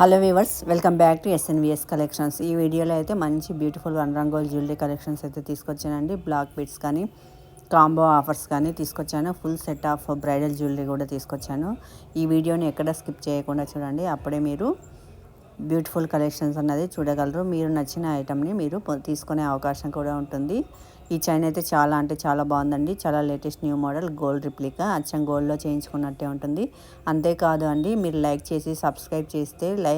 Hello weavers welcome back to SNVS collections ఈ వీడియోలో అయితే మంచి బ్యూటిఫుల్ వన్ రంగోల్ జ్యువెలరీ కలెక్షన్స్ అయితే తీసుకొచ్చానండి. బ్లాక్ బిట్స్ కానీ కాంబో ఆఫర్స్ కానీ తీసుకొచ్చాను. Full set of bridal jewellery కూడా తీసుకొచ్చాను. ఈ వీడియోని ఎక్కడ స్కిప్ చేయకుండా చూడండి. అప్పుడే మీరు బ్యూటిఫుల్ కలెక్షన్స్ అన్నది చూడగలరు. మీరు నచ్చిన ఐటమ్ని మీరు తీసుకునే అవకాశం కూడా ఉంటుంది. ఈ చైన్ అయితే చాలా అంటే చాలా బాగుందండి. చాలా latest new model gold replica. అచ్చం గోల్డ్లో చేయించుకున్నట్టే ఉంటుంది. అంతేకాదు అండి మీరు లైక్ చేసి సబ్స్క్రైబ్ చేస్తే లై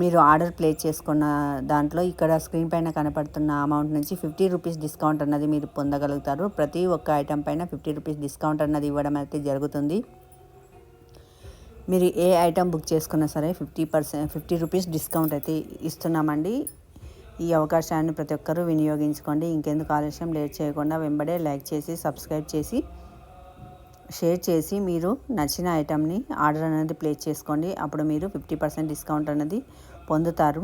మీరు ఆర్డర్ ప్లేస్ చేసుకున్న దాంట్లో ఇక్కడ స్క్రీన్ పైన కనపడుతున్న అమౌంట్ నుంచి ఫిఫ్టీ రూపీస్ డిస్కౌంట్ అన్నది మీరు పొందగలుగుతారు. ప్రతి ఒక్క ఐటమ్ పైన ఫిఫ్టీ రూపీస్ డిస్కౌంట్ అన్నది ఇవ్వడం అయితే జరుగుతుంది. మీరు ఏ ఐటమ్ బుక్ చేసుకున్నా సరే fifty percent fifty rupees discount అయితే ఇస్తున్నామండి. ఈ అవకాశాన్ని ప్రతి ఒక్కరూ వినియోగించుకోండి. ఇంకెందుకు ఆలస్యం లేట్ చేయకుండా వెంబడే లైక్ చేసి సబ్స్క్రైబ్ చేసి షేర్ చేసి మీరు నచ్చిన ఐటమ్ని ఆర్డర్ అనేది ప్లేస్ చేసుకోండి. అప్పుడు మీరు ఫిఫ్టీ పర్సెంట్ డిస్కౌంట్ అనేది పొందుతారు.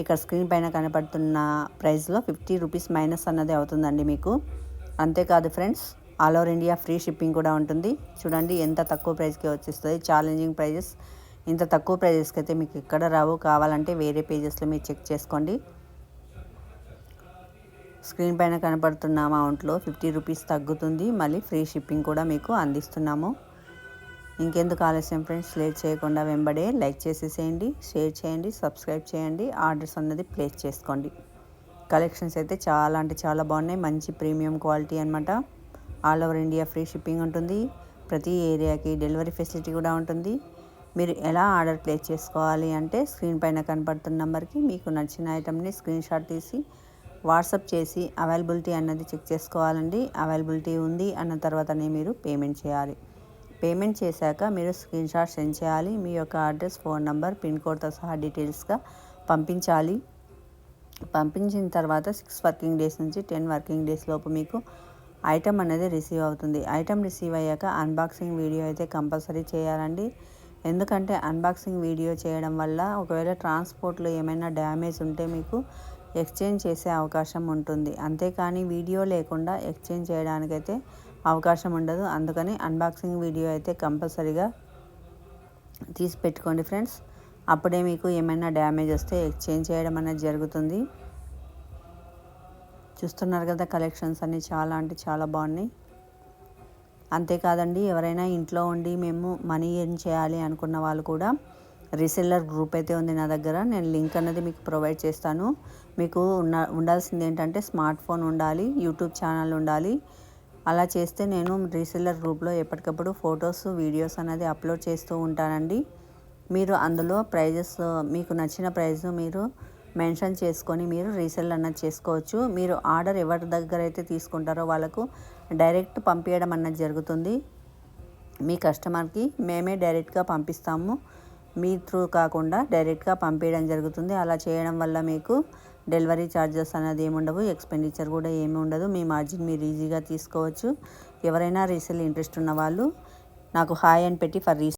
ఇక్కడ స్క్రీన్ పైన కనపడుతున్న ప్రైస్లో ఫిఫ్టీ రూపీస్ మైనస్ అన్నది అవుతుందండి మీకు. అంతేకాదు friends all over India free shipping కూడా ఉంటుంది. చూడండి ఎంత తక్కువ ప్రైస్కి వచ్చేస్తుంది. ఛాలెంజింగ్ ప్రైజెస్ ఇంత తక్కువ ప్రైజెస్కి అయితే మీకు ఎక్కడ రావు. కావాలంటే వేరే పేజెస్లో మీరు చెక్ చేసుకోండి. స్క్రీన్ పైన కనపడుతున్న అమౌంట్లో ఫిఫ్టీ రూపీస్ తగ్గుతుంది. మళ్ళీ ఫ్రీ షిప్పింగ్ కూడా మీకు అందిస్తున్నాము. ఇంకెందుకు ఆలస్యం ఫ్రెండ్స్ లేట్ చేయకుండా వెంబడే. లైక్ చేసేసేయండి. షేర్ చేయండి. సబ్స్క్రైబ్ చేయండి. ఆర్డర్స్ అన్నది ప్లేస్ చేసుకోండి. కలెక్షన్స్ అయితే చాలా అంటే చాలా బాగున్నాయి. మంచి ప్రీమియం క్వాలిటీ అనమాట all over India free shipping ఉంటుంది. ప్రతి ఏరియాకి డెలివరీ ఫెసిలిటీ కూడా ఉంటుంది. మీరు ఎలా ఆర్డర్ ప్లేస్ చేసుకోవాలి అంటే స్క్రీన్ పైన కనపడుతున్న నెంబర్కి మీకు నచ్చిన ఐటమ్ని స్క్రీన్ షాట్ తీసి వాట్సప్ చేసి అవైలబిలిటీ అన్నది చెక్ చేసుకోవాలండి. అవైలబిలిటీ ఉంది అన్న తర్వాతనే మీరు పేమెంట్ చేయాలి. పేమెంట్ చేశాక మీరు స్క్రీన్ షాట్ సెండ్ చేయాలి. మీ యొక్క అడ్రస్ ఫోన్ నంబర్ పిన్ కోడ్తో సహా డీటెయిల్స్గా పంపించాలి. పంపించిన తర్వాత సిక్స్ వర్కింగ్ డేస్ నుంచి టెన్ వర్కింగ్ డేస్ లోపు మీకు ఐటమ్ అనేది రిసీవ్ అవుతుంది. ఐటమ్ రిసీవ్ అయ్యాక అన్బాక్సింగ్ వీడియో అయితే కంపల్సరీ చేయాలండి. ఎందుకంటే అన్బాక్సింగ్ వీడియో చేయడం వల్ల ఒకవేళ ట్రాన్స్పోర్ట్లో ఏమైనా డ్యామేజ్ ఉంటే మీకు ఎక్స్చేంజ్ చేసే అవకాశం ఉంటుంది. అంతేకాని వీడియో లేకుండా ఎక్స్చేంజ్ చేయడానికైతే అవకాశం ఉండదు. అందుకని అన్బాక్సింగ్ వీడియో అయితే కంపల్సరీగా తీసి పెట్టుకోండి ఫ్రెండ్స్. అప్పుడే మీకు ఏమైనా డ్యామేజ్ వస్తే ఎక్స్చేంజ్ చేయడం అనేది జరుగుతుంది. చూస్తున్నారు కదా కలెక్షన్స్ అన్నీ చాలా అంటే చాలా బాగున్నాయి. అంతేకాదండి ఎవరైనా ఇంట్లో ఉండి మేము మనీ ఎర్న్ చేయాలి అనుకున్న వాళ్ళు కూడా రీసెల్లర్ గ్రూప్ అయితే ఉంది నా దగ్గర. నేను లింక్ అనేది మీకు ప్రొవైడ్ చేస్తాను. మీకు ఉన్న ఉండాల్సింది ఏంటంటే స్మార్ట్ ఫోన్ ఉండాలి యూట్యూబ్ ఛానల్ ఉండాలి. అలా చేస్తే నేను రీసెల్లర్ గ్రూప్లో ఎప్పటికప్పుడు ఫొటోస్ వీడియోస్ అనేది అప్లోడ్ చేస్తూ ఉంటానండి. మీరు అందులో ప్రైజెస్ మీకు నచ్చిన ప్రైజ్ మీరు మెన్షన్ చేసుకొని మీరు రీసెల్ అన్నది చేసుకోవచ్చు. మీరు ఆర్డర్ ఎవరి దగ్గర అయితే తీసుకుంటారో వాళ్ళకు డైరెక్ట్ పంపించడం అన్నది జరుగుతుంది. మీ కస్టమర్కి మేమే డైరెక్ట్గా పంపిస్తాము. మీ త్రూ కాకుండా డైరెక్ట్గా పంపించడం జరుగుతుంది. అలా చేయడం వల్ల మీకు డెలివరీ ఛార్జెస్ అనేది ఏముండవు ఎక్స్పెండిచర్ కూడా ఏమి ఉండదు. మీ మార్జిన్ మీరు ఈజీగా తీసుకోవచ్చు. ఎవరైనా రీసెల్ ఇంట్రెస్ట్ ఉన్న వాళ్ళు నాకు హాయ్ అని పెట్టి ఫర్ రీసెల్